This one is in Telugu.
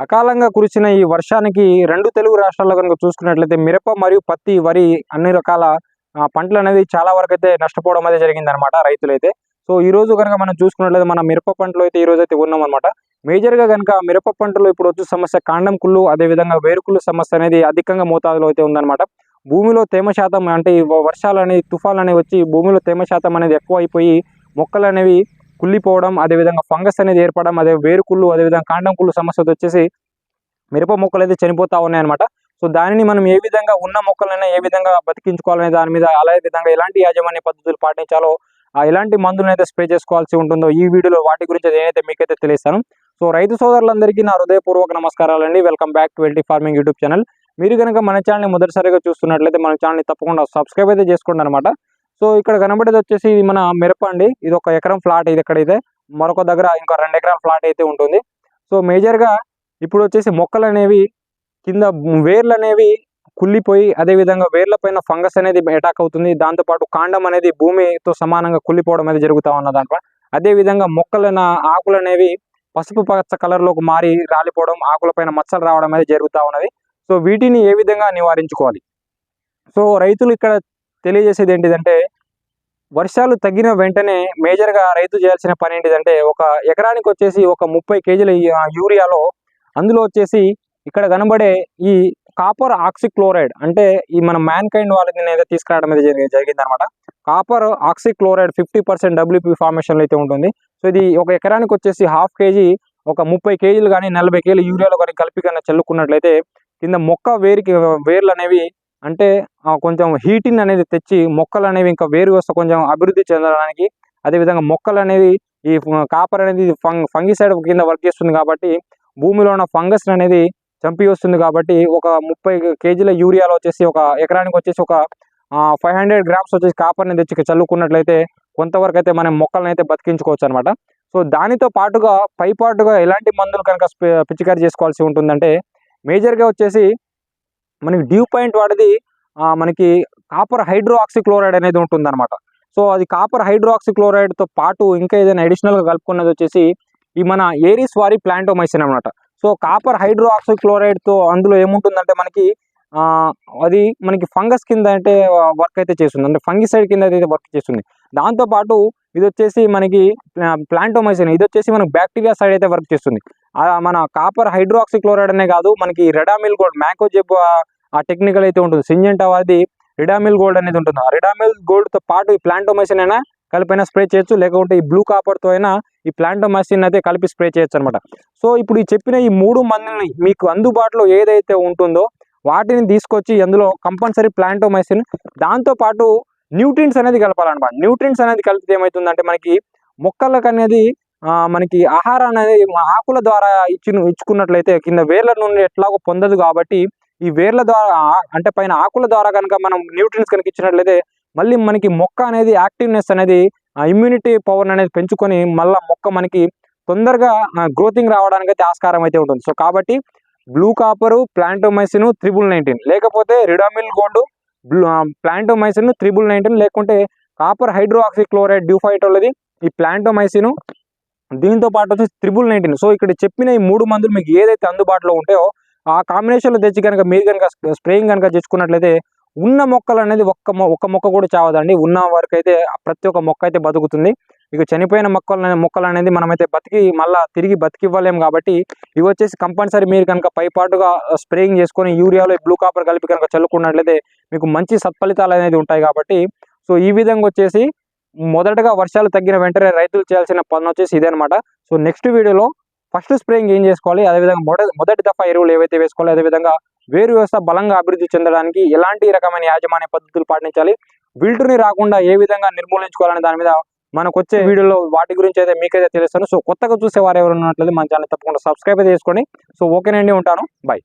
అకాలంగా కురిసిన ఈ వర్షానికి రెండు తెలుగు రాష్ట్రాల్లో కనుక చూసుకున్నట్లయితే మిరప మరియు పత్తి వరి అన్ని రకాల పంటలు అనేది చాలా వరకు అయితే నష్టపోవడం అయితే జరిగిందనమాట రైతులైతే. సో ఈ రోజు కనుక మనం చూసుకున్నట్లయితే మన మిరప పంటలో అయితే ఈ రోజు అయితే ఉన్నాం అనమాట మేజర్గా కనుక మిరప పంటలో ఇప్పుడు వచ్చే సమస్య కాండం కుళ్ళు అదేవిధంగా వేరుకుళ్ళు సమస్య అనేది అధికంగా మోతాదులో అయితే ఉందన్నమాట. భూమిలో తేమ శాతం అంటే ఈ వర్షాలు అనేవి తుఫాన్లు అనేవి వచ్చి భూమిలో తేమ శాతం అనేది ఎక్కువ అయిపోయి మొక్కలు అనేవి కుళ్ళిపోవడం అదేవిధంగా ఫంగస్ అనేది ఏర్పడడం అదే వేరుకుళ్ళు అదేవిధంగా కాండం కుళ్ళు సమస్యతో వచ్చేసి మిరప మొక్కలు అయితే చనిపోతా ఉన్నాయన్నమాట. సో దానిని మనం ఏ విధంగా ఉన్న మొక్కలైనా ఏ విధంగా బతికించుకోవాలనే దాని మీద అలాగే విధంగా ఎలాంటి యాజమాన్య పద్ధతులు పాటించాలో ఆ ఎలాంటి మందులను అయితే స్ప్రే చేసుకోవాల్సి ఉంటుందో ఈ వీడియోలో వాటి గురించి నేనైతే మీకైతే తెలియస్తాను సో రైతు సోదరులందరికీ నా హృదయపూర్వక నమస్కారాలండి. Welcome back to LT farming YouTube channel. మీరు కనుక మన ఛానల్ని మొదటిసారిగా చూస్తున్నట్లయితే మన ఛానల్ని తప్పకుండా సబ్స్క్రైబ్ అయితే చేసుకోండి అనమాట సో ఇక్కడ కనబడేది వచ్చేసి ఇది మన మిరప అండి. ఇది ఒక ఎకరం ఫ్లాట్ ఇది ఎక్కడైతే మరొక దగ్గర ఇంకా రెండు ఎకరాల ఫ్లాట్ అయితే ఉంటుంది. సో మేజర్గా ఇప్పుడు వచ్చేసి మొక్కలు అనేవి కింద వేర్లు అనేవి కుళ్ళిపోయి అదేవిధంగా వేర్ల పైన ఫంగస్ అనేది అటాక్ అవుతుంది. దాంతోపాటు కాండం అనేది భూమితో సమానంగా కుళ్ళిపోవడం అనేది జరుగుతూ ఉన్న దాంట్లో. అదేవిధంగా మొక్కలైన ఆకులు అనేవి పసుపు పచ్చ కలర్లోకి మారి రాలిపోవడం ఆకులపైన మచ్చలు రావడం అనేది జరుగుతూ ఉన్నది. సో వీటిని ఏ విధంగా నివారించుకోవాలి? సో రైతులు ఇక్కడ తెలియజేసేది ఏంటిదంటే వర్షాలు తగ్గిన వెంటనే మేజర్గా రైతు చేయాల్సిన పని ఏంటిదంటే ఒక ఎకరానికి వచ్చేసి ఒక ముప్పై కేజీల యూరియాలో అందులో వచ్చేసి ఇక్కడ కనబడే ఈ కాపర్ ఆక్సిక్లోరైడ్ అంటే ఈ మన మ్యాన్ కైండ్ వాళ్ళని అయితే తీసుకురావడం అయితే జరిగి జరిగిందనమాట. Copper oxychloride fifty percent WP ఫార్మేషన్లో అయితే ఉంటుంది. సో ఇది ఒక ఎకరానికి వచ్చేసి హాఫ్ కేజీ ఒక ముప్పై కేజీలు కానీ నలభై కేజీలు యూరియాలో కానీ కలిపి కన్నా చల్లుకున్నట్లయితే కింద మొక్క వేరికి వేర్లు అనేవి అంటే కొంచెం హీటింగ్ అనేది తెచ్చి మొక్కలు అనేవి ఇంకా వేరు వ్యవస్థ కొంచెం అభివృద్ధి చెందడానికి అదేవిధంగా మొక్కలు అనేవి ఈ కాపర్ అనేది ఫంగ్ ఫంగిసైడ్ కింద వర్క్ చేస్తుంది కాబట్టి భూమిలో ఉన్న ఫంగస్ అనేది చంపి వస్తుంది కాబట్టి ఒక ముప్పై కేజీల యూరియాలో వచ్చేసి ఒక ఎకరానికి వచ్చేసి ఒక ఫైవ్ హండ్రెడ్ గ్రామ్స్ వచ్చేసి కాపర్ని తెచ్చి చల్లుకున్నట్లయితే కొంతవరకు అయితే మనం మొక్కలను అయితే బతికించుకోవచ్చు అనమాట సో దానితో పాటుగా పైపాటుగా ఎలాంటి మందులు కనుక పిచికారి పిచికారీ చేసుకోవాల్సి ఉంటుందంటే మేజర్గా వచ్చేసి మనకి డ్యూ పాయింట్ వాడిది మనకి కాపర్ హైడ్రో ఆక్సిక్లోరైడ్ అనేది ఉంటుందన్నమాట. సో అది కాపర్ హైడ్రో ఆక్సిక్లోరైడ్తో పాటు ఇంకా ఏదైనా అడిషనల్గా కలుపుకున్నది వచ్చేసి ఈ మన ఏరిస్ వారి ప్లాంటోమైసిన్ అనమాట సో కాపర్ హైడ్రో ఆక్సిక్లోరైడ్తో అందులో ఏముంటుందంటే మనకి అది మనకి ఫంగస్ కింద అంటే వర్క్ అయితే చేస్తుంది. అంటే ఫంగిసైడ్ కింద అయితే వర్క్ చేస్తుంది. దాంతోపాటు ఇది వచ్చేసి మనకి ప్లాంటోమైసిన్ ఇది వచ్చేసి మనకి బ్యాక్టీరియా సైడ్ అయితే వర్క్ చేస్తుంది. మన కాపర్ హైడ్రోక్సిక్లోరైడ్ అనే కాదు మనకి రెడామిల్ గోల్డ్ మ్యాకోజెబ్ ఆ టెక్నికల్ అయితే ఉంటుంది. సింజెంట్ అది రిడామిల్ గోల్డ్ అనేది ఉంటుంది. ఆ రిడామిల్ గోల్డ్తో పాటు ఈ ప్లాంటోమైసిన్ అయినా కలిపైనా స్ప్రే చేయొచ్చు. లేకుంటే ఈ బ్లూ కాపర్తో అయినా ఈ ప్లాంటోమైసిన్ అయితే కలిపి స్ప్రే చేయొచ్చు అనమాట సో ఇప్పుడు ఈ చెప్పిన ఈ మూడు మందులని మీకు అందుబాటులో ఏదైతే ఉంటుందో వాటిని తీసుకొచ్చి అందులో కంపల్సరీ ప్లాంటోమైసిన్ దాంతోపాటు న్యూట్రిన్స్ అనేది కలపాలన్నమాట. న్యూట్రిన్స్ అనేది కలిపితే ఏమవుతుందంటే మనకి మొక్కలకు అనేది మనకి ఆహారం అనేది ఆకుల ద్వారా ఇచ్చి ఇచ్చుకున్నట్లయితే కింద వేర్ల నుండి ఎట్లాగో పొందదు కాబట్టి ఈ వేర్ల ద్వారా అంటే పైన ఆకుల ద్వారా కనుక మనం న్యూట్రిన్స్ కనుక ఇచ్చినట్లయితే మళ్ళీ మనకి మొక్క అనేది యాక్టివ్నెస్ అనేది ఇమ్యూనిటీ పవర్ అనేది పెంచుకొని మళ్ళీ మొక్క మనకి తొందరగా గ్రోతింగ్ రావడానికి అయితే ఆస్కారం అయితే ఉంటుంది. సో కాబట్టి blue copper Plantomycin triple nineteen లేకపోతే Ridomil gold blue Plantomycin triple nineteen లేకుంటే కాపర్ హైడ్రోఆక్సి క్లోరైడ్ డ్యూఫైట్ వాళ్ళది ఈ ప్లాంటోమైసిన్ దీంతో పాటు వచ్చి త్రిబుల్ నైన్టీన్ సో ఇక్కడ చెప్పిన ఈ మూడు మందులు మీకు ఏదైతే అందుబాటులో ఉంటాయో ఆ కాంబినేషన్లో తెచ్చి కనుక మీరు కనుక స్ప్రేయింగ్ కనుక తెచ్చుకున్నట్లయితే ఉన్న మొక్కలు అనేది ఒక్క మొ ఒక్క మొక్క కూడా చావదండి. ఉన్న వరకు అయితే ప్రతి ఒక్క మొక్క అయితే బతుకుతుంది. ఇక చనిపోయిన మొక్కలు మొక్కలు అనేది మనమైతే బతికి మళ్ళీ తిరిగి బతికివ్వలేం కాబట్టి ఇవి వచ్చేసి కంపల్సరీ మీరు కనుక పైపాటుగా స్ప్రేయింగ్ చేసుకొని యూరియాలో బ్లూ కాపర్ కలిపి కనుక చల్లుకున్నట్లయితే మీకు మంచి సత్ఫలితాలు అనేది ఉంటాయి కాబట్టి సో ఈ విధంగా వచ్చేసి మొదటగా వర్షాలు తగ్గిన వెంటనే రైతులు చేయాల్సిన పనులు వచ్చేసి ఇదే అనమాట సో నెక్స్ట్ వీడియోలో ఫస్ట్ స్ప్రేయింగ్ ఏం చేసుకోవాలి? అదేవిధంగా మొదటి మొదటి దఫా ఎరువులు ఏవైతే వేసుకోవాలి అదేవిధంగా వేరు వ్యవస్థ బలంగా అభివృద్ధి చెందడానికి ఎలాంటి రకమైన యాజమాన్య పద్ధతులు పాటించాలి? విల్టుని రాకుండా ఏ విధంగా నిర్మూలించుకోవాలనే దాని మీద మనకు వచ్చే వీడియోలో వాటి గురించి అయితే మీకైతే తెలుస్తాను సో కొత్తగా చూసే వారు ఎవరు ఉన్నట్లయితే మన ఛానల్ తప్పకుండా సబ్స్క్రైబ్ అయితే చేసుకోండి. సో ఓకేనండి ఉంటాను. బాయ్